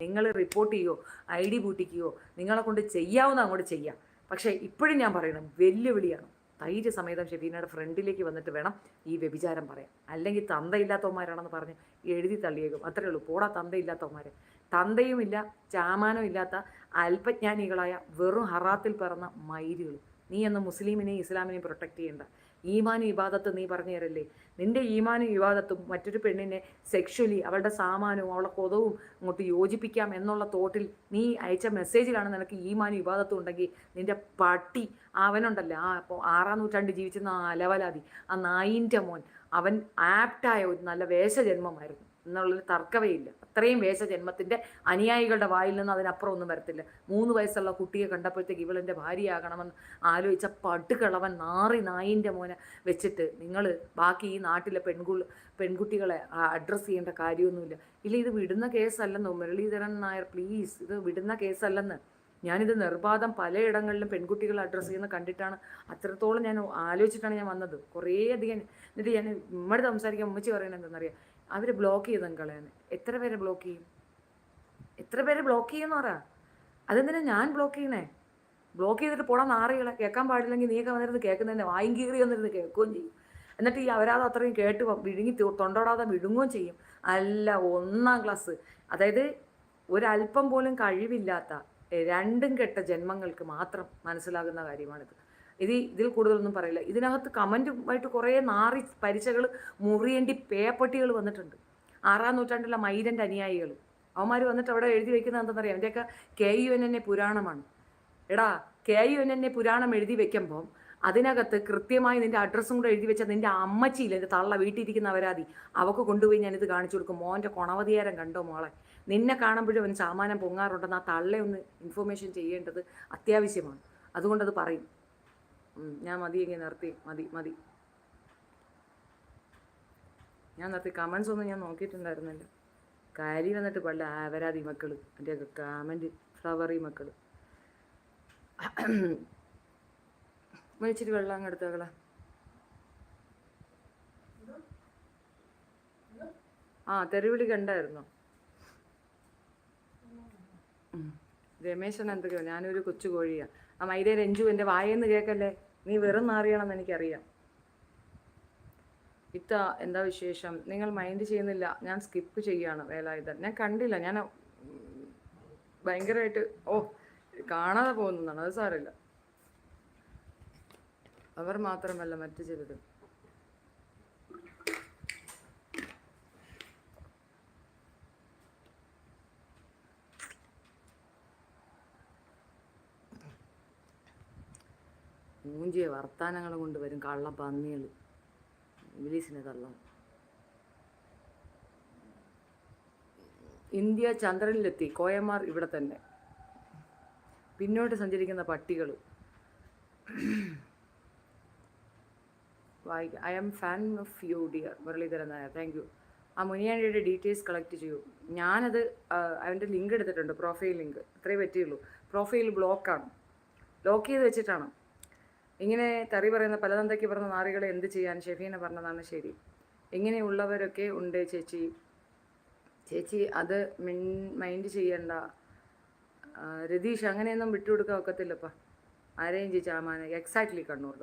നിങ്ങൾ റിപ്പോർട്ട് ചെയ്യോ I D പൂട്ടിക്കുകയോ നിങ്ങളെ കൊണ്ട് ചെയ്യാവുന്ന അങ്ങോട്ട് ചെയ്യാം. പക്ഷേ ഇപ്പോഴും ഞാൻ പറയണം വെല്ലുവിളിയാണ്. ധൈര്യ സമേതം ഷെഫീനയുടെ ഫ്രണ്ടിലേക്ക് വന്നിട്ട് വേണം ഈ വ്യഭിചാരം പറയാൻ. അല്ലെങ്കിൽ തന്തയില്ലാത്തവന്മാരാണെന്ന് പറഞ്ഞ് എഴുതി തള്ളിയേക്കും. അത്രേ ഉള്ളൂ. പോടാ തന്തയില്ലാത്തവന്മാർ തന്തയുമില്ല ചാമാനും ഇല്ലാത്ത അല്പജ്ഞാനികളായ വെറും ഹറാത്തിൽ പിറന്ന മൈരുകൾ നീ എന്ന മുസ്ലിമിനെയും ഇസ്ലാമിനെയും പ്രൊട്ടക്ട് ചെയ്യണ്ട. ഈമാനും വിവാദത്ത് നീ പറഞ്ഞു തരല്ലേ? നിന്റെ ഈമാനും വിവാദത്തും മറ്റൊരു പെണ്ണിനെ സെക്ഷലി അവളുടെ സാമാനവും അവളുടെ കൊതവും അങ്ങോട്ട് യോജിപ്പിക്കാം എന്നുള്ള തോട്ടിൽ നീ അയച്ച മെസ്സേജിലാണ് നിനക്ക് ഈമാനും വിവാദത്തും ഉണ്ടെങ്കിൽ നിന്റെ പട്ടി അവനുണ്ടല്ലോ? ആ അപ്പോൾ ആറാം നൂറ്റാണ്ട് ജീവിച്ചിരുന്ന ആ അലവലാതി ആ നായിന്റെ മോൻ അവൻ ആപ്റ്റായ ഒരു നല്ല വേഷജന്മമായിരുന്നു. എന്നുള്ളൊരു തർക്കമേ ഇല്ല അത്രയും വേഷജന്മത്തിന്റെ അനുയായികളുടെ വായിൽ നിന്ന് അതിനപ്പുറം ഒന്നും വരത്തില്ല. മൂന്ന് വയസ്സുള്ള കുട്ടിയെ കണ്ടപ്പോഴത്തേക്ക് ഇവളെന്റെ ഭാര്യയാകണമെന്ന് ആലോചിച്ച പട്ടുകളവൻ നാറി നായിന്റെ മോനെ വെച്ചിട്ട് നിങ്ങൾ ബാക്കി ഈ നാട്ടിലെ പെൺകു പെൺകുട്ടികളെ അഡ്രസ്സ് ചെയ്യേണ്ട കാര്യമൊന്നുമില്ല. ഇല്ല ഇത് വിടുന്ന കേസല്ലെന്നോ? മുരളീധരൻ നായർ പ്ലീസ് ഇത് വിടുന്ന കേസല്ലെന്ന്. ഞാനിത് നിർബാധം പലയിടങ്ങളിലും പെൺകുട്ടികൾ അഡ്രസ്സ് ചെയ്യുന്ന കണ്ടിട്ടാണ്. അത്രത്തോളം ഞാൻ ആലോചിച്ചിട്ടാണ് ഞാൻ വന്നത്. കുറേയധികം എന്നിട്ട് ഞാൻ ഇമ്മടെ സംസാരിക്കാൻ ഉമ്മച്ചി പറയണത് എന്തെന്നറിയാം അവർ ബ്ലോക്ക് ചെയ്തും കളയാൻ എത്ര പേരെ ബ്ലോക്ക് ചെയ്യും? എത്ര പേരെ ബ്ലോക്ക് ചെയ്യുമെന്ന് പറ. അതെന്തിനാ ഞാൻ ബ്ലോക്ക് ചെയ്യണേ? ബ്ലോക്ക് ചെയ്തിട്ട് പോടാൻ നാറികളെ കേൾക്കാൻ പാടില്ലെങ്കിൽ നീയൊക്കെ വന്നിരുന്ന് കേൾക്കുന്നതന്നെ വായും കീറി വന്നിരുന്ന് കേൾക്കുകയും ചെയ്യും. എന്നിട്ട് ഈ അവരാതെ അത്രയും കേട്ട് വിഴുങ്ങി തൊണ്ടോടാതെ വിഴുങ്ങുകയും ചെയ്യും. അല്ല ഒന്നാം ക്ലാസ് അതായത് ഒരല്പം പോലും കഴിവില്ലാത്ത രണ്ടും കെട്ട ജന്മങ്ങൾക്ക് മാത്രം മനസ്സിലാകുന്ന കാര്യമാണിത്. ഇത് ഇതിൽ കൂടുതലൊന്നും പറയില്ല. ഇതിനകത്ത് കമന്റുമായിട്ട് കുറേ നാറി പരിചകൾ മുറിയേണ്ടി പേപ്പട്ടികൾ വന്നിട്ടുണ്ട്. ആറാം നൂറ്റാണ്ടിലെ മൈരന്റെ അനുയായികൾ അവന്മാർ വന്നിട്ട് അവിടെ എഴുതി വെക്കുന്നത് എന്താണെന്നറിയാം എന്റെയൊക്കെ കെ യു എൻ എൻ പുരാണമാണ്. എടാ കെ യു എൻ എൻ പുരാണം എഴുതി വെക്കുമ്പം അതിനകത്ത് കൃത്യമായി നിന്റെ അഡ്രസ്സും കൂടെ എഴുതി വെച്ചാൽ നിന്റെ അമ്മച്ചിയില്ല എന്റെ തള്ള വീട്ടിലിരിക്കുന്ന അവരാതി അവക്ക് കൊണ്ടുപോയി ഞാനിത് കാണിച്ചു കൊടുക്കും. മോന്റെ കൊണവതിയാരം കണ്ടോ മോളെ? നിന്നെ കാണുമ്പോഴും അവൻ സാമാനം പൊങ്ങാറുണ്ടെന്ന് ആ തള്ളെ ഒന്ന് ഇൻഫർമേഷൻ ചെയ്യേണ്ടത് അത്യാവശ്യമാണ്. അതുകൊണ്ടത് പറയും. ഞാൻ മതി എങ്കിൽ നിർത്തി മതി മതി. ഞാൻ നിർത്തി കമൻസ് ഒന്നും ഞാൻ നോക്കിയിട്ടുണ്ടായിരുന്നില്ല. കാരി വന്നിട്ട് പള്ള ആവരാതി മക്കൾ എന്റെ കമന്റ് ഫ്ലവറി മക്കൾ വിളിച്ചിട്ട് വെള്ളം അങ്ങ് എടുത്തേക്കളെ ആ തെരുവിളി കണ്ടായിരുന്നോ. രമേശൻ എന്തൊക്കെയോ ഞാനൊരു കൊച്ചു കോഴിയാണ് ആ മൈരേ രഞ്ജു എന്റെ വായെന്ന് കേൾക്കല്ലേ നീ വെറും മാറിയണമെന്ന് എനിക്കറിയാം. ഇത്ത എന്താ വിശേഷം? നിങ്ങൾ മൈൻഡ് ചെയ്യുന്നില്ല. ഞാൻ സ്കിപ്പ് ചെയ്യാണ് വേലായുധൻ. ഞാൻ കണ്ടില്ല. ഞാൻ ഭയങ്കരമായിട്ട് ഓ കാണാതെ പോകുന്നതാണ്. അത് സാരമില്ല. അവർ മാത്രമല്ല മറ്റു ചിലത് മൂഞ്ചിയ വർത്താനങ്ങൾ കൊണ്ടുവരും കള്ള പന്നികൾ ഇംഗ്ലീഷിനെ തള്ളം ഇന്ത്യ ചന്ദ്രനിലെത്തി. കോയമാർ ഇവിടെ തന്നെ. പിന്നോട്ട് സഞ്ചരിക്കുന്ന പട്ടികൾ വായിക്ക I am fan of you dear Muraleedharan Nair. Thank you. ആ മുനിയാണ്ടിയുടെ ഡീറ്റെയിൽസ് കളക്ട് ചെയ്യൂ. ഞാനത് അവന്റെ ലിങ്ക് എടുത്തിട്ടുണ്ട് പ്രൊഫൈൽ ലിങ്ക്. അത്രേ പറ്റിയുള്ളൂ. പ്രൊഫൈൽ ബ്ലോക്കാണ്. ലോക്ക് ചെയ്ത് വെച്ചിട്ടാണ്. ഇങ്ങനെ തറി പറയുന്ന പലതന്തയ്ക്ക് പറഞ്ഞ നാറികളെ എന്ത് ചെയ്യാൻ ഷെഫീന പറഞ്ഞതാണ് ശരി. ഇങ്ങനെയുള്ളവരൊക്കെ ഉണ്ട് ചേച്ചി. ചേച്ചി അത് മിൻ മൈൻഡ് ചെയ്യണ്ട. രതീഷ് അങ്ങനെയൊന്നും വിട്ടുകൊടുക്കാൻ ഒക്കത്തില്ലപ്പാ. ആരെയും ചേച്ചി ആമാനെ എക്സാക്ട്ലി കണ്ണൂർ.